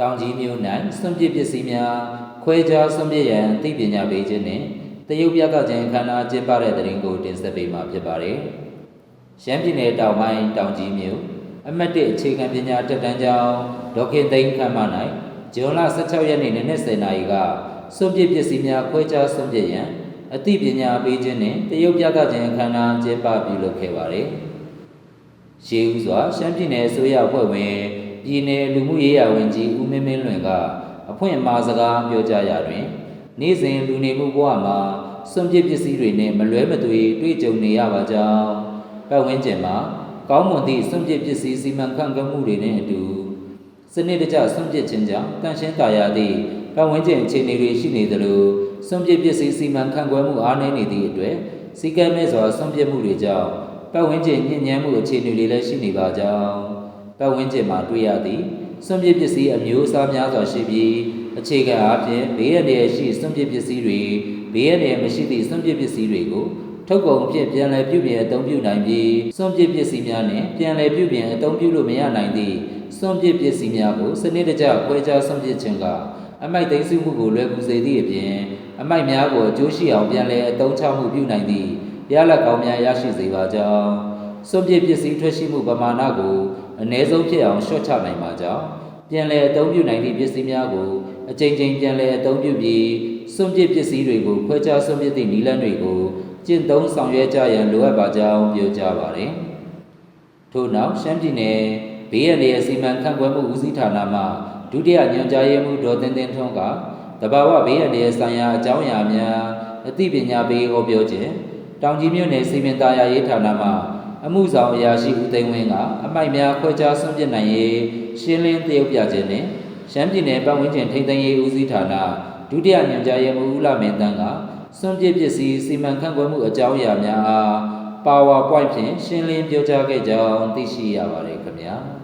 တောင်ကြီးမြို့၌စွန့်ပစ်ပစ္စည်းများခွဲခြားစွန့်ပစ်ရန်သိပညာပေးခြင်းနှင့်တရုတ်ပြသခြင်းခန္ဓာကျင်းပတဲ့တဲ့ရင်ကိုတင်ဆက်ပေးမှာဖြစ်ပါတယ်။ရှမ်းပြည်နယ်တောင်ပိုင်းတောင်ကြီးမြို့အမတ်တစ်အခြေခံပညာတက်တန်းကျောင်းဒေါခင်သိန်းခမ်းမ၌ဇွန်လ16ရက်နေ့နနက်10:00နာရီကစွန့်ပစ်ပစ္စည်းများခွဲခြားစွန့်ပစ်ရန်အသိပညာပေးခြင်းနှင့်တရုတ်ပြသခြင်းခန္ဓာကျင်းပပြုလုပ်ခဲ့ပါတယ်။ရှေးဦးစွာရှမ်းပြည်နယ်အစိုးရအဖွဲ့ဝင် ပြည်နယ်လူမှုရေးရာဝန်ကြီးဦးမင်းမင်းလွင်ကအဖွင့်အမှာစကားပြောကြားရာတွင်နေ့စဉ်လူနေမှုဘဝမှာစွန့်ပစ်ပစ္စည်းတွေနဲ့မလွဲမသွေတွေ့ကြုံနေရပါကြောင်းပတ်ဝန်းကျင်မှာကောင်းမွန်သည့်စွန့်ပစ်ပစ္စည်းစီမံခန့်ခွဲမှုတွေနဲ့အတူစနစ်တကျစွန့်ပစ်ခြင်းကြောင့်တန်ရှင်းသာယာသည့်ပတ်ဝန်းကျင်အခြေအနေတွေရှိနေသလိုစွန့်ပစ်ပစ္စည်းစီမံခန့်ခွဲမှုအားနည်းနေသည့်အတွက်စီကံမဲ့စွာစွန့်ပစ်မှုတွေကြောင့်ပတ်ဝန်းကျင်ညဉ့်ညမ်းမှုအခြေအနေတွေလည်းရှိနေပါကြောင်း ပတ်ဝန်းကျင်မှာတွေ့ရသည့်စွန့်ပစ်ပစ္စည်းအမျိုးအစားများစွာရှိပြီးအခြေခံအားဖြင့်ဘေးရန်ရဲ့ရှိစွန့်ပစ်ပစ္စည်းတွေဘေးရန်ရဲ့မရှိသည့်စွန့်ပစ်ပစ္စည်းတွေကိုထုတ်ကုန်အဖြစ်ပြန်လည်ပြုပြင်အသုံးပြုနိုင်ပြီးစွန့်ပစ်ပစ္စည်းများနဲ့ပြန်လည်ပြုပြင်အသုံးပြုလို့မရနိုင်သည့်စွန့်ပစ်ပစ္စည်းများကိုစနစ်တကျခွဲခြားစွန့်ပစ်ခြင်းကအမိုက်သိမ်းစုမှုကိုလွယ်ကူစေသည့်အပြင်အမိုက်များကိုအကျိုးရှိအောင်ပြန်လည်အသုံးချမှုပြုနိုင်သည့်ရလဒ်ကောင်းများရရှိစေပါကြောင်း စွန့်ပစ်ပစ္စည်းထွက်ရှိမှုပမာဏကိုအ ਨੇ ဆုံးဖြစ်အောင်လျှော့ချနိုင်ပါကြောင်းပြန်လည်အသုံးပြုနိုင်သည့်ပစ္စည်းများကိုအကြိမ်ကြိမ်ပြန်လည်အသုံးပြုပြီးစွန့်ပစ်ပစ္စည်းတွေကိုခွဲခြားစွန့်ပစ်သည့်နည်းလမ်းတွေကိုကျင့်သုံးဆောင်ရွက်ကြရန်လိုအပ်ပါကြောင်းပြောကြားပါရယ်။ထို့နောက်ရှမ်းပြည်နယ်ဘေးရန်ရဲ့စီမံခန့်ခွဲမှုဦးစီးဌာနမှဒုတိယညွှန်ကြားရေးမှူးဒေါ်တင်တင်ထွန်းကတဘာဝဘေးရန်ရဲ့ဆိုင်ရာအကြောင်းအရာများအသိပညာပေးဟောပြောခြင်းတောင်ကြီးမြို့နယ်စီမံသားယာရေးဌာနမှ အမှုဆောင်အရာရှိဦးသိန်းဝင်းကအမိုက်များခွဲခြားစွန့်ပစ်နိုင်ရေးရှင်းလင်းသရုပ်ပြခြင်းနှင့်ရှမ်းပြည်နယ်ပတ်ဝန်းကျင်ထိန်းသိမ်းရေးဦးစီးဌာနဒုတိယညွှန်ကြားရေးမှူးဦးလာမင်းတန်းကစွန့်ပစ်ပစ္စည်းစီမံခန့်ခွဲမှုအကြောင်းအရာများအား PowerPoint ဖြင့်ရှင်းလင်းပြောကြားခဲ့ကြောင်းသိရှိရပါတယ်ခင်ဗျာ။